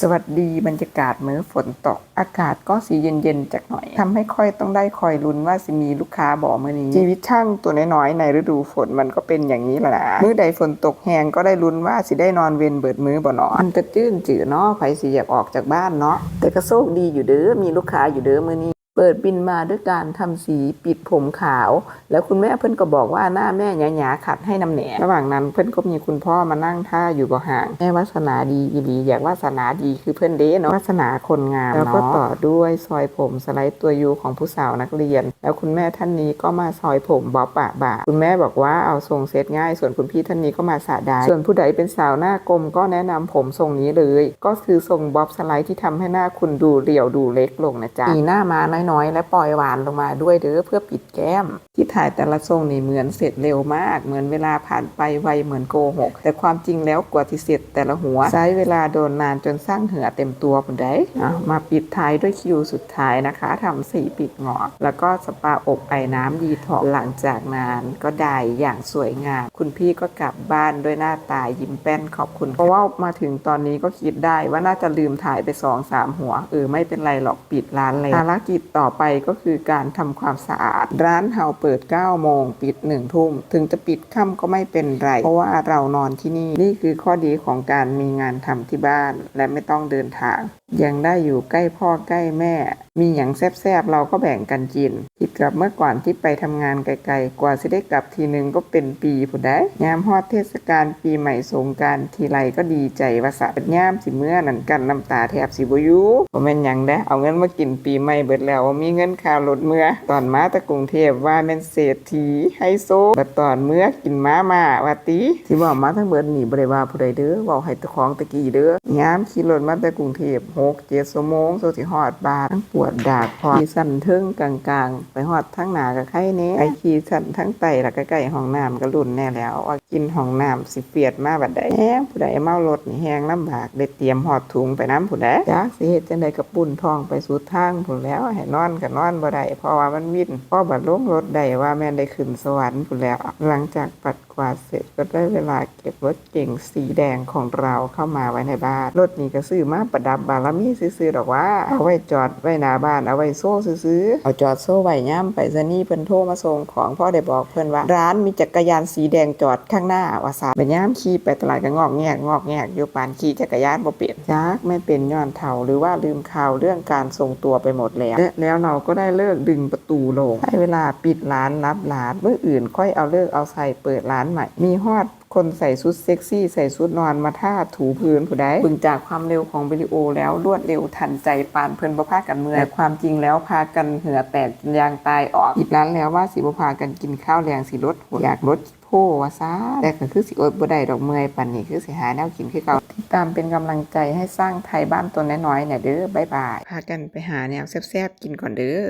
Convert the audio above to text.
สวัสดีบรรยากาศมื้อฝนตก อากาศก็สีเย็นๆจักหน่อยทำให้ค่อยต้องได้คอยลุ้นว่าสิมีลูกค้าบอกมื้อนี้ ชีวิตช่างตัวน้อยๆในฤดูฝนมันก็เป็นอย่างนี้แหละเมื้อใดฝนตกแหงก็ได้ลุ้นว่าสิได้นอนเวนเบิดมื้อบ่เนาะมันจะจื้นจืดเนาะไผสิอยากออกจากบ้านเนาะแต่ก็โชคดีอยู่เด้อมีลูกค้าอยู่เด้อมื้อนี้ เปิดบินมาด้วยการทำสีปิดผมขาว แล้วคุณแม่เพิ่อนก็บอกว่าหน้าแม่หยาๆขัดให้น้ำแหนระหว่างนั้นเพิ่อนก็มีคุณพ่อมานั่งท่าอยู่บ่ห่างแม่วาสนาดีอีหลีอยากวาสนาดีคือเพิ่อนเด้เนาะวาสนาคนงามแล้วก็ต่อด้วยซอยผมสไลด์ตัวยูของผู้สาวนักเรียน แล้วคุณแม่ท่านนี้ก็มาซอยผมบ๊อบปะบ่าคุณแม่บอกว่าเอาทรงเซตง่าย ส่วนคุณพี่ท่านนี้ก็มาสะได้ส่วนผู้ใดเป็นสาวหน้ากลมก็แนะนำผมทรงนี้เลย ก็คือทรงบ๊อบสไลด์ที่ทำให้หน้าคุณดูเรียวดูเล็กลงนะจ๊ะมีหน้ามาน้น้อยๆ และปล่อยหวานลงมาด้วยเด้อเพื่อปิดแก้ม ที่ถ่ายแต่ละทรงนี่เหมือนเสร็จเร็วมาก เหมือนเวลาผ่านไปไวเหมือนโกหก แต่ความจริงแล้วกว่าที่เสร็จแต่ละหัวใช้เวลาโดนนานจนสร้างเหือเต็มตัวผมได้มาปิดท้ายด้วยคิวสุดท้ายนะคะทำสีปิดหงอกแล้วก็สปาอบไอ้น้ำดีท็อกหลังจากนั้นก็ได้อย่างสวยงาม คุณพี่ก็กลับบ้านด้วยหน้าตายิ้มแป้นขอบคุณ เพราะว่ามาถึงตอนนี้ก็คิดได้ว่าน่าจะลืมถ่ายไปสองสามหัวเออไม่เป็นไรหรอกปิดร้านเลยภารกิจต่อไปก็คือการทำความสะอาด ร้านเฮาเปิด 9 โมง ปิด 1 ทุ่ม ถึงจะปิดค่ำก็ไม่เป็นไร เพราะว่าเรานอนที่นี่ นี่คือข้อดีของการมีงานทำที่บ้าน และไม่ต้องเดินทาง ยังได้อยู่ใกล้พ่อใกล้แม่ มีอย่างแซบๆเราก็แบ่งกันกินผิดกับเมื่อก่อนที่ไปทำงานไกลๆ กว่าจะได้กลับทีนึงก็เป็นปีผู้ได้ยามฮอดเทศกาลปีใหม่สงการทีไรก็ดีใจว่าสะเป็นยามสิเมื่อนั่นกันน้ำตาแทบสิบยู่บ่แม่นหยังได้เอาเงินมากินปีใหม่เบิดแล้วว่ามีเงินค่ารถเมื่อ ตอนมาตะกรุงเทพว่าแม่นเศรษฐีไฮโซบัดตอนเมื่อกินม้ามาว่าติสิบอกมาทั้งเบิดนี่บ่ได้ว่าผู้ใดเด้อเว้าให้เจ้าของตะกี้เด้อยามขี่รถมาต่กรุงเทพ6 7ชั่วโมงโซสิฮอดบาทั้งปวดดากพอขี่สั่นเทิงกลางๆ ไปฮอดทั้งหนากับไข่เน่ไอขี่สั่นทั้งไตแล้วก็ใกล้ห้องน้ำก็รุ่นแน่แล้วว่า กินห้องน้ำสิเปียดมาบัดใดแฮงผู้ใดเมารถนี่แฮงลำบากได้เตรียมฮอดถุงไปน้ำผู้ใดจักสิเฮ็ดจังไดกับปุ่นทองไปสุดทางผู้แล้วให้นอนก็นอนบ่ได้เพราะว่ามันวิ่นพ่อบัดลงรถได้ว่าแม่ได้ขึ้นสวรรค์ผู้แล้ว หลังจากปัดกวาดเสร็จก็ได้เวลาเก็บรถเก่งสีแดงของเราเข้ามาไว้ในบ้านรถนี้ก็ซื้อมาประดับบารมีซื้อๆดอกว่า เอาไว้จอดไว้หน้าบ้านเอาไว้โซ่ซื้อๆเอาจอดโซ่ไว้ย่ำไปซะนี่เพิ่นโทรมาส่งของพ่อได้บอกเพิ่นว่า ร้านมีจักรยานสีแดงจอดข้างางหน้าว่าซาไปย่ำขี่ไปตลาดก็งอกแงกงอกแงกอยู่ปานขี่จักรยานบ่เปลี่ยนจักไม่เป็นย้อนเฒ่าหรือว่าลืมข่าวเรื่องการทรงตัวไปหมดแล้วแล้วเราก็ได้เลิกดึงประตูลงให้เวลาปิดร้านรับร้านเมื่ออื่นค่อยเอาเลิกเอาใส่เปิดร้านใหม่ มีฮอดคนใส่ชุดเซ็กซี่ใส่ชุดนอนมาท่าถูพื้นผู้ใดบึงจากความเร็วของวิดีโอแล้วรวดเร็วทันใจปานเพิ่นบ่พากันเมื่อยแต่ความจริงแล้วพากันเหือแตกจนยางตายออกอีกนั้นแล้วว่าสิบ่พากันกินข้าวแรงสิลดอยากลด ว่าซาแต่ก็คือสิอดบ่ได้ดอกเมื่อยปานนี้คือสิหาแนวกินคือเก่าติดตามเป็นกำลังใจให้สร้างไทยบ้านตัวน้อยๆเนี่ยเด้อบ๊ายบายพากันไปหาแนวแซ่บๆกินก่อนเด้อ